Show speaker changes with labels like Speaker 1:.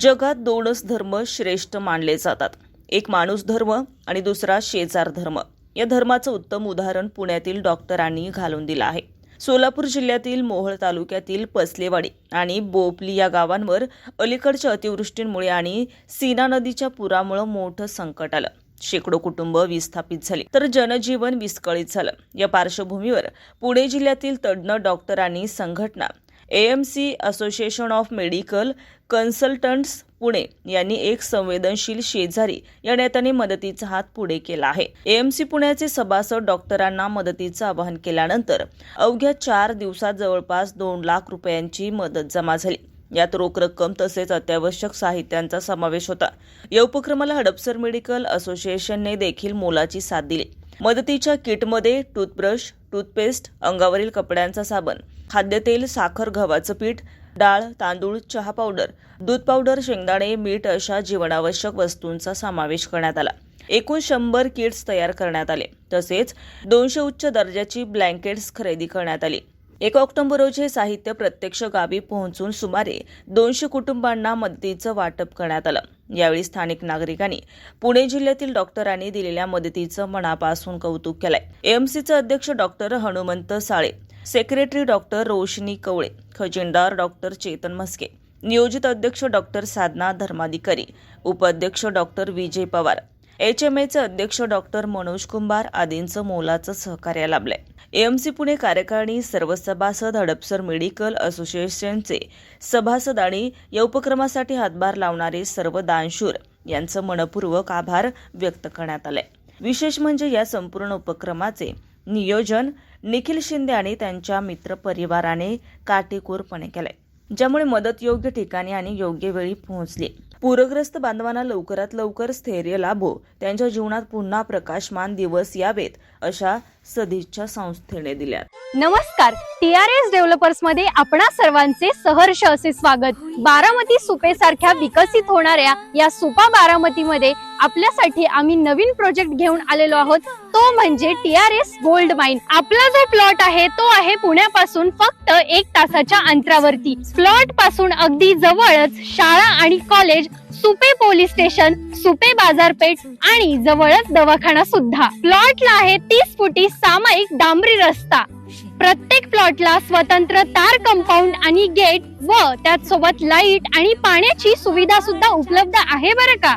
Speaker 1: जगात दोनच धर्म श्रेष्ठ मानले जातात. एक माणूस धर्म आणि दुसरा शेजार धर्म. या धर्माचं उत्तम उदाहरण पुण्यातील डॉक्टरांनी घालून दिलं आहे. सोलापूर जिल्ह्यातील मोहोळ तालुक्यातील पसलेवाडी आणि बोपली या गावांवर अलीकडच्या अतिवृष्टींमुळे आणि सीना नदीच्या पुरामुळे मोठं संकट आलं. शेकडो कुटुंब विस्थापित झाली. तर जनजीवन विस्कळीत झालं. या पार्श्वभूमीवर पुणे जिल्ह्यातील तज्ज्ञ डॉक्टरांनी संघटना A M C association of medical consultants Pune. यांनी एक संवेदनशील शेजारी या नेत्याने मदतीचा हात पुढे केला आहे. एएमसी पुण्याचे सभासद डॉक्टरांना मदतीचं आवाहन केल्यानंतर अवघ्या चार दिवसात जवळपास दोन लाख रुपयांची मदत जमा झाली. यात रोख रक्कम तसेच अत्यावश्यक साहित्यांचा समावेश होता. या उपक्रमाला हडपसर मेडिकल असोसिएशनने देखील मोलाची साथ दिली. मदतीच्या किटमध्ये टूथब्रश टूथपेस्ट अंगावरील कपड्यांचा साबण खाद्यतेल साखर गव्हाचं पीठ डाळ तांदूळ चहा पावडर दूध पावडर शेंगदाणे मीठ अशा जीवनावश्यक वस्तूंचा समावेश करण्यात आला. एकूण शंभर किट्स तयार करण्यात आले. तसेच दोनशे उच्च दर्जाची ब्लँकेट्स खरेदी करण्यात आली. एक ऑक्टोबर रोजी हे साहित्य प्रत्यक्ष गावी पोहोचून सुमारे दोनशे कुटुंबांना मदतीचं वाटप करण्यात आलं. यावेळी स्थानिक नागरिकांनी पुणे जिल्ह्यातील डॉक्टरांनी दिलेल्या मदतीचं मनापासून कौतुक केलंय. एएमसीचे अध्यक्ष doctor Hanumant Sale secretary doctor Roshni Kawale खजिनदार doctor Chetan Mhaske नियोजित अध्यक्ष डॉक्टर साधना धर्माधिकारी उपाध्यक्ष doctor Vijay Pawar H M एचे अध्यक्ष डॉक्टर मनोज कुंभार आदींचं मोलाचं सहकार्य लाभलंय. एएमसी पुणे कार्यकारिणी सर्व सभासद हडपसर मेडिकल असोसिएशनचे सभासद आणि या उपक्रमासाठी हातभार लावणारे सर्व दानशूर यांचं मनपूर्वक आभार व्यक्त करण्यात आले विशेष म्हणजे या संपूर्ण उपक्रमाचे नियोजन निखिल शिंदे आणि त्यांच्या मित्रपरिवाराने काटेकोरपणे केले ज्यामुळे मदत योग्य ठिकाणी आणि योग्य वेळी पोहोचली. पूरग्रस्त बांधवांना लवकरात लवकर स्थैर्य लाभो त्यांच्या जीवनात पुन्हा प्रकाशमान दिवस यावेत अशा सदिच्छा संस्थेने दिल्या
Speaker 2: नमस्कार. टी आर एस डेव्हलपर्समध्ये आपणा सर्वांचे सहर्ष असे स्वागत. बारामती सुपे सारख्या विकसित होणाऱ्या या सुपा बारामती मध्ये आपल्यासाठी आम्ही नवीन प्रोजेक्ट घेऊन आलेलो आहोत. तो म्हणजे T R S gold mine आपला जो प्लॉट आहे तो आहे पुण्यापासून फक्त एक तासाच्या अंतरावरती. प्लॉटपासून अगदी जवळच शाळा आणि college Supe police station Supe बाजारपेठ आणि जवळच दवाखाना सुद्धा. प्लॉटला आहे तीस फुटी सामायिक डांबरी रस्ता. प्रत्येक प्लॉटला स्वतंत्र तार कंपाऊंड आणि गेट व त्यात सोबत लाइट आणि पाण्याची सुविधा सुद्धा उपलब्ध आहे बरं का?